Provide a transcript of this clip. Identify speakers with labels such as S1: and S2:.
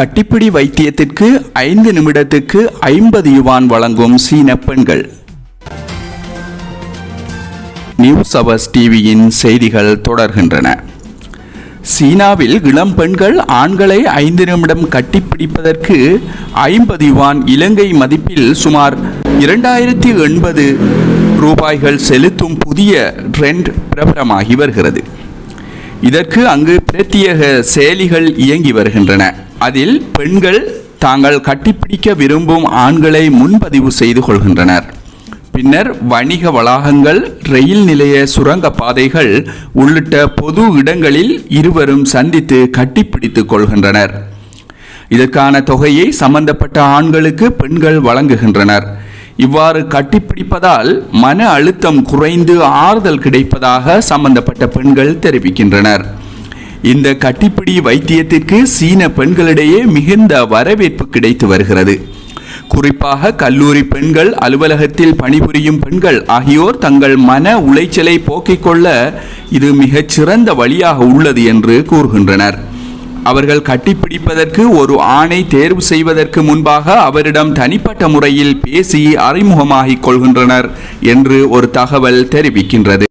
S1: கட்டிப்பிடி வைத்தியத்திற்கு ஐந்து நிமிடத்துக்கு ஐம்பது யுவான் வழங்கும் சீன பெண்கள். நியூஸ் அவர்ஸ் டிவியின் செய்திகள் தொடர்கின்றன. சீனாவில் இளம் பெண்கள் ஆண்களை ஐந்து நிமிடம் கட்டிப்பிடிப்பதற்கு ஐம்பது யுவான் இலங்கை மதிப்பில் சுமார் இரண்டாயிரத்தி எண்பது ரூபாய்கள் செலுத்தும் புதிய ட்ரெண்ட் பிரபலமாகி வருகிறது. இதற்கு அங்கு பிரத்யேக செயலிகள் இயங்கி வருகின்றன. அதில் பெண்கள் தாங்கள் கட்டிப்பிடிக்க விரும்பும் ஆண்களை முன்பதிவு செய்து கொள்கின்றனர். பின்னர் வணிக வளாகங்கள் ரயில் நிலைய சுரங்க பாதைகள் உள்ளிட்ட பொது இடங்களில் இருவரும் சந்தித்து கட்டிப்பிடித்துக் கொள்கின்றனர். இதற்கான தொகையை சம்பந்தப்பட்ட ஆண்களுக்கு பெண்கள் வழங்குகின்றனர். இவ்வாறு கட்டிப்பிடிப்பதால் மன அழுத்தம் குறைந்து ஆறுதல் கிடைப்பதாக சம்பந்தப்பட்ட பெண்கள் தெரிவிக்கின்றனர். இந்த கட்டிப்பிடி வைத்தியத்திற்கு சீன பெண்களிடையே மிகுந்த வரவேற்பு கிடைத்து வருகிறது. குறிப்பாக கல்லூரி பெண்கள் அலுவலகத்தில் பணிபுரியும் பெண்கள் ஆகியோர் தங்கள் மன உளைச்சலை போக்கிக் கொள்ள இது மிகச் சிறந்த வழியாக உள்ளது என்று கூறுகின்றனர். அவர்கள் கட்டிப்பிடிப்பதற்கு ஒரு ஆணை தேர்வு செய்வதற்கு முன்பாக அவரிடம் தனிப்பட்ட முறையில் பேசி அறிமுகமாகிக் கொள்கின்றனர் என்று ஒரு தகவல் தெரிவிக்கின்றது.